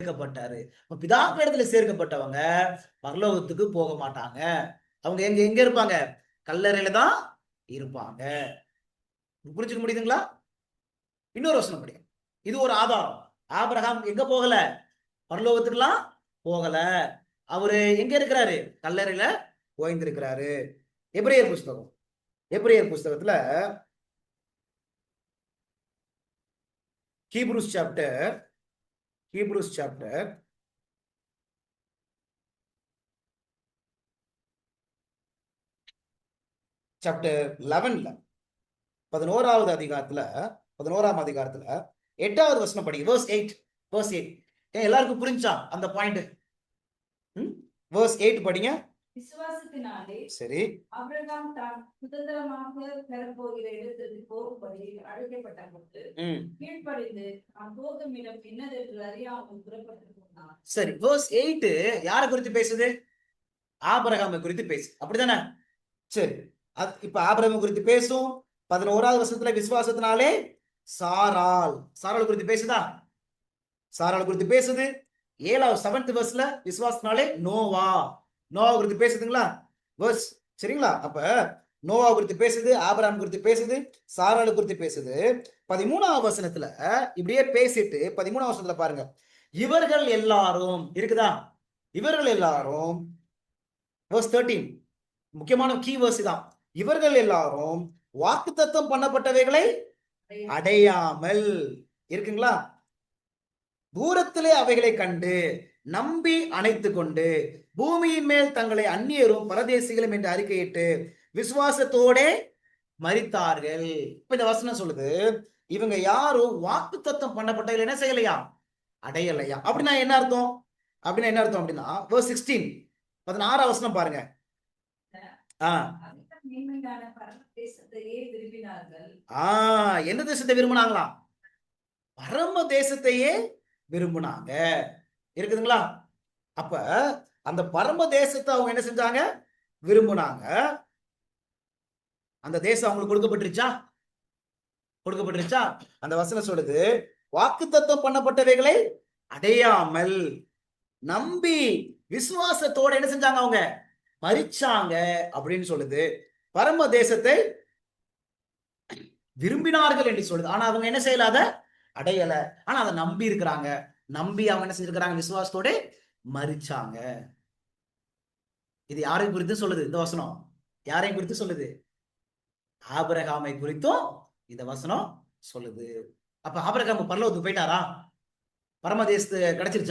சேர்க்கப்பட்டாரு. பிதா பிதாக்களிடத்துல சேர்க்கப்பட்டவங்க பரலோகத்துக்கு போக மாட்டாங்க. அவங்க எங்க எங்க இருப்பாங்க? கல்லறையில தான் இருப்பாங்க. புரிஞ்சுக்க முடியுதுங்களா? இன்னொரு வசனம் படியும் இது ஒரு ஆதாரம். ஆபிரகாம் எங்க போகல? பரலோகத்துக்குலாம் போகல. அவரு எங்க இருக்கிறாரு? கல்லறையில ஓய்ந்திருக்கிறாரு. எப்ரேயர் புஸ்தகம். எப்ரேயர் புஸ்தகத்துல Hebrews chapter Hebrews chapter chapter லெவன்ல பதினோராவது அதிகாரத்துல பதினோராம் அதிகாரத்துல எட்டாவது வசனம் படி வேர்ஸ் எயிட் வேர்ஸ் எயிட் ஏன் எல்லாருக்கும் புரிஞ்சா அந்த பாயிண்ட் வேர்ஸ் எயிட் படிங்க. விசுவாசத்தினாலே சரி. அபிரகாம் தான் சுதந்திரமாக பெறப்போகிற இடத்திற்கு போகும்படி அழைக்கப்பட்ட போது ம். கீழ்ப்படிந்து போகும் இடம் என்னதென்று அறியாமல் புறப்பட்டு சரி வேர்ஸ் எயிட் யாரை குறித்து பேசுது? ஆபரகாமை குறித்து பேசு. அப்படிதானே? சரி அது இப்ப ஆபரகாமை குறித்து பேசும். பதினோராவது வருஷத்துல விசுவாசத்தினாலே சாரால். சாரால் குறித்து பேசுதா? சாரால் குறித்து பேசுது. ஏழாவது செவன்த் வர்ஸ்ல விசுவாசத்தினாலே நோவா. நோவா குறித்து பேசுதுங்களா? வேர்ஸ் சரிங்களா? அப்ப நோவா குறித்து பேசுது ஆபராம் குறித்து பேசுது சாராள் குறித்து பேசுது. பதிமூணாவது வசனத்துல இப்படியே பேசிட்டு பதிமூணாவது வசனத்துல பாருங்க. இவர்கள் எல்லாரும் இருக்குதா? இவர்கள் எல்லாரும் verse 13 முக்கியமான கீ வேர்ஸ் தான் இவர்கள் எல்லாரும் வாக்குத்தத்தம் பண்ணப்பட்டவைகளை அடையாமல் இருக்குங்களா? தூரத்திலே அவைகளை கண்டு நம்பி அணைத்து கொண்டு பூமியின் மேல் தங்களை அந்நியரும் பரதேசிகளும் என்று அறிக்கையிட்டு விசுவாசத்தோடே மறித்தார்கள் இப்ப இந்த வசனம் சொல்லுது இவங்க யாரும் வாக்குத்தத்தம் பண்ணப்பட்டவர்கள் என்ன செய்யலையா? அடையலையா? அப்படின்னா என்ன அர்த்தம்? அப்படின்னா என்ன அர்த்தம் அப்படின்னா சிக்ஸ்டீன் 16 பதினாறாம் வசனம் பாருங்க. ஆ. பரம ஆ என்ன தேசத்தை விரும்பினாங்களா பரம தேசத்தையே விரும்பினாங்க. இருக்குதுங்களா? அப்ப அந்த பரம தேசத்தை அவங்க என்ன செஞ்சாங்க? விரும்புனாங்க. அந்த தேசம் அவங்களுக்கு கொடுக்கப்பட்டுருச்சா? கொடுக்கப்பட்டுருச்சா? அந்த வசனம் சொல்லுது வாக்குத்தத்தம் பண்ணப்பட்டவைகளை அடையாமல் நம்பி விசுவாசத்தோட என்ன செஞ்சாங்க அவங்க? மறிச்சாங்க அப்படின்னு சொல்லுது. பரம தேசத்தை விரும்பினார்கள் என்று சொல்லுது. ஆனா அவங்க என்ன செய்யல? அத அடையல. ஆனா அதை நம்பி இருக்கிறாங்க. நம்பி அவங்க என்ன செஞ்சிருக்கிறாங்க விசுவாசத்தோட மறிச்சாங்க இது யாரை குறித்து சொல்லுது? இந்த வசனம். யாரையும் குறித்து சொல்லுது? ஆபரகாமை குறித்தும் இந்த வசனம் சொல்லுது. அப்ப ஆபிரகாம் பரலோகத்துக்கு போயிட்டாரா? பரமதேசத்து கிடைச்சிருச்சா?